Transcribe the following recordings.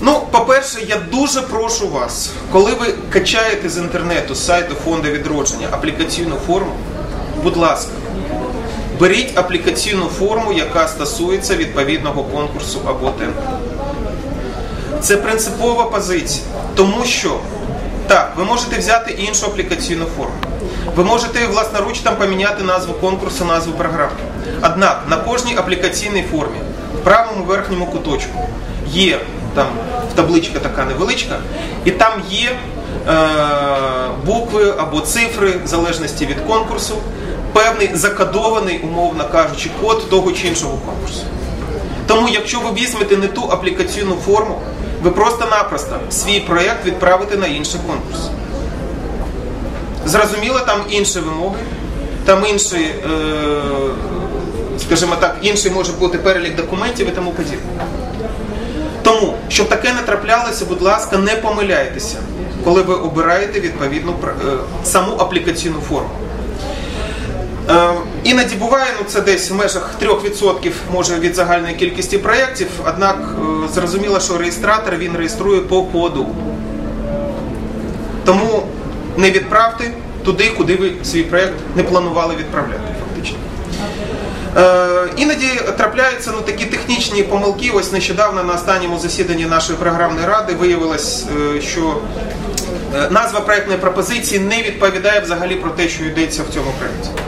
Ну, по-перше, я дуже прошу вас, коли ви качаєте з інтернету з сайту фонду відродження аплікаційну форму, будь ласка, беріть аплікаційну форму, яка стосується відповідного конкурсу або тендеру. Це принципова позиція, тому що так, ви можете взяти іншу аплікаційну форму. Ви можете власноруч там поміняти назву конкурсу, назву програми. Однак на кожній аплікаційній формі в правому верхньому куточку є там табличка така невеличка, і там є е, букви або цифри, в залежності від конкурсу, певний закодований, умовно кажучи, код того чи іншого конкурсу. Тому, якщо ви візьмете не ту аплікаційну форму, ви просто-напросто свій проєкт відправите на інший конкурс. Зрозуміло, там інші вимоги, там інші, е, скажімо так, інший може бути перелік документів і тому подібне. Тому, щоб таке не траплялося, будь ласка, не помиляйтеся, коли ви обираєте відповідну е, саму аплікаційну форму. Е, іноді буває, ну це десь в межах 3% може від загальної кількості проєктів, однак е, зрозуміло, що реєстратор він реєструє по коду. Тому не відправте туди, куди ви свій проєкт не планували відправляти, іноді трапляються ну, такі технічні помилки. Ось нещодавно на останньому засіданні нашої програмної ради виявилось, е, що е, назва проєктної пропозиції не відповідає взагалі про те, що йдеться в цьому проєкті.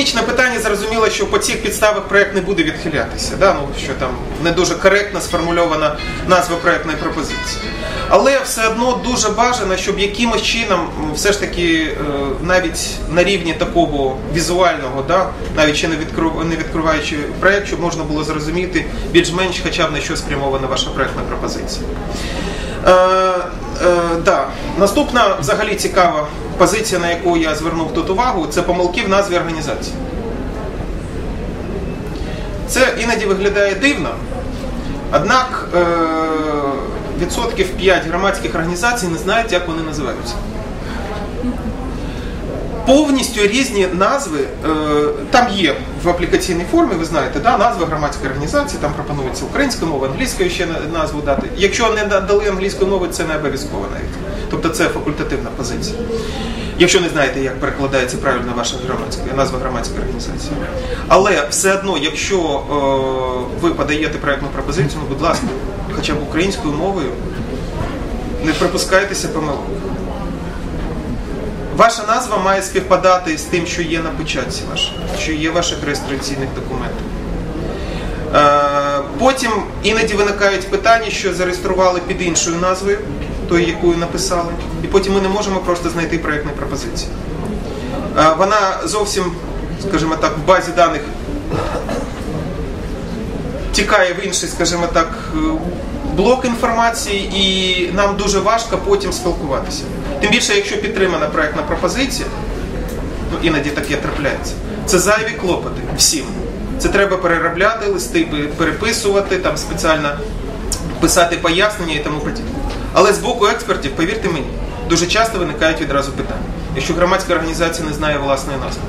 Технічне питання, зрозуміло, що по цих підставах проєкт не буде відхилятися, да? ну, що там не дуже коректно сформульована назва проєктної пропозиції. Але все одно дуже бажано, щоб якимось чином, все ж таки, е, навіть на рівні такого візуального, да? навіть ще не, відкрив, не відкриваючи проєкт, щоб можна було зрозуміти більш-менш хоча б на що спрямована ваша проєктна пропозиція. Е, е, да. Наступна взагалі цікава позиція, на яку я звернув тут увагу, це помилки в назві організації. Це іноді виглядає дивно, однак е, відсотків 5 громадських організацій не знають, як вони називаються. Повністю різні назви, е, там є в аплікаційній формі, ви знаєте, да, назви громадської організації, там пропонується українською мовою, англійською ще назву дати. Якщо не дали англійською мови, це не обов'язково навіть. Тобто це факультативна позиція. Якщо не знаєте, як перекладається правильно ваша громадська назва громадської організації. Але все одно, якщо е, ви подаєте проєктну пропозицію, ну, будь ласка, хоча б українською мовою, не припускайтеся помилок. Ваша назва має співпадати з тим, що є на печатці вашій, що є в ваших реєстраційних документах. Е, потім іноді виникають питання, що зареєстрували під іншою назвою, тою, якою написали, і потім ми не можемо просто знайти проєктну пропозицію. Е, вона зовсім, скажімо так, в базі даних тікає в інший, скажімо так, блок інформації, і нам дуже важко потім спілкуватися. Тим більше, якщо підтримана проєктна пропозиція, ну іноді таке трапляється, це зайві клопоти всім. Це треба переробляти, листи переписувати, там спеціально писати пояснення і тому подібне. Але з боку експертів, повірте мені, дуже часто виникають відразу питання. Якщо громадська організація не знає власної назви,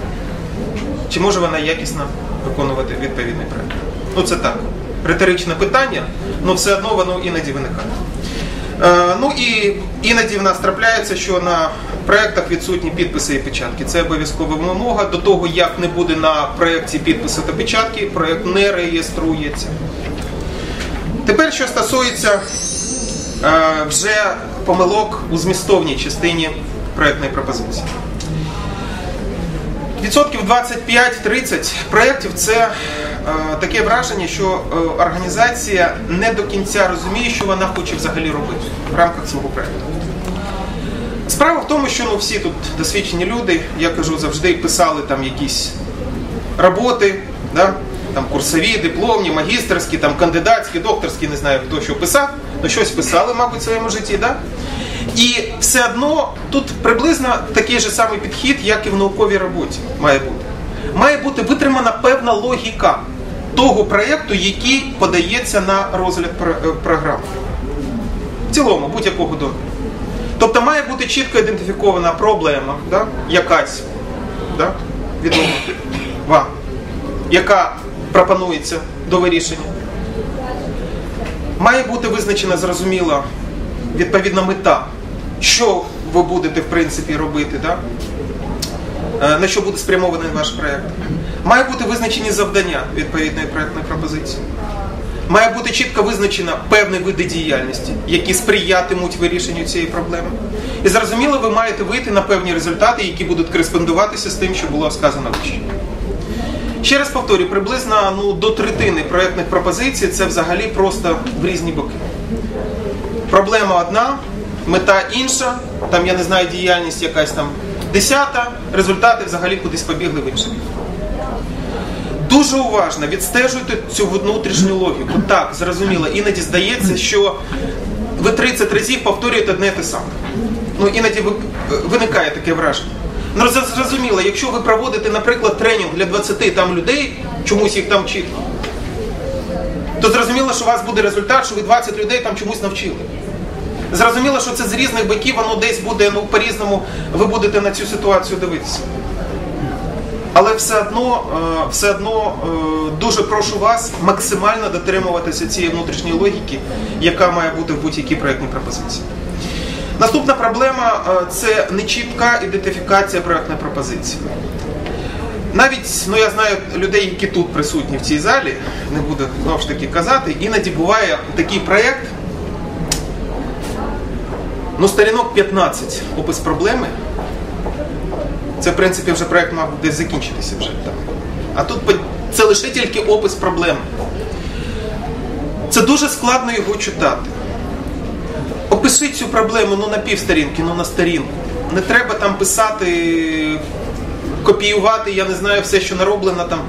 чи може вона якісно виконувати відповідний проєкт? Ну це так, риторичне питання, але все одно воно іноді виникає. Е, ну і іноді в нас трапляється, що на проєктах відсутні підписи і печатки. Це обов'язкова вимога. До того, як не буде на проєкті підписи та печатки, проєкт не реєструється. Тепер, що стосується е, вже помилок у змістовній частині проєктної пропозиції. Відсотків 25-30 проєктів це таке враження, що е, організація не до кінця розуміє, що вона хоче взагалі робити в рамках свого проєкту. Справа в тому, що ну, всі тут досвідчені люди, я кажу, завжди писали там якісь роботи, да? там курсові, дипломні, магістерські, там кандидатські, докторські, не знаю хто що писав, ну щось писали, мабуть, в своєму житті. Да? І все одно тут приблизно такий же самий підхід, як і в науковій роботі має бути. Має бути витримана певна логіка того проєкту, який подається на розгляд програми. В цілому, будь-якого догляду. Тобто має бути чітко ідентифікована проблема, да? якась да? відома вам, яка пропонується до вирішення. Має бути визначена зрозуміла відповідна мета, що ви будете в принципі робити, да? Е, на що буде спрямований ваш проєкт. Має бути визначені завдання відповідної проєктної пропозиції. Має бути чітко визначено певні види діяльності, які сприятимуть вирішенню цієї проблеми. І зрозуміло, ви маєте вийти на певні результати, які будуть кореспондуватися з тим, що було сказано вище. Ще раз повторюю, приблизно ну, до третини проєктних пропозицій це взагалі просто в різні боки. Проблема одна, мета інша, там я не знаю, діяльність якась там десята, результати взагалі кудись побігли в інший. Дуже уважно відстежуйте цю внутрішню логіку. Так, зрозуміло, іноді здається, що ви 30 разів повторюєте одне те саме. Ну, іноді виникає таке враження. Ну, зрозуміло, якщо ви проводите, наприклад, тренінг для 20 там людей, чомусь їх там вчити, то зрозуміло, що у вас буде результат, що ви 20 людей там чомусь навчили. Зрозуміло, що це з різних боків, воно десь буде, ну, по-різному ви будете на цю ситуацію дивитися. Але все одно, е, все одно е, дуже прошу вас максимально дотримуватися цієї внутрішньої логіки, яка має бути в будь-якій проєктній пропозиції. Наступна проблема е, це нечітка ідентифікація проєктної пропозиції. Навіть ну я знаю людей, які тут присутні в цій залі, не буду знову ж таки казати, іноді буває такий проєкт, ну сторінок 15 опис проблеми. Це, в принципі, вже проєкт мав десь закінчитися вже. Там. А тут це лише тільки опис проблеми. Це дуже складно його читати. Опиши цю проблему ну, на півсторінки, ну на сторінку. Не треба там писати, копіювати, я не знаю, все, що нароблено там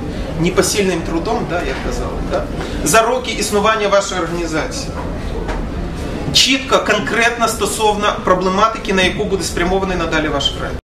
непосильним трудом, да, як казали, да? за роки існування вашої організації. Чітко, конкретно стосовно проблематики, на яку буде спрямований надалі ваш проект.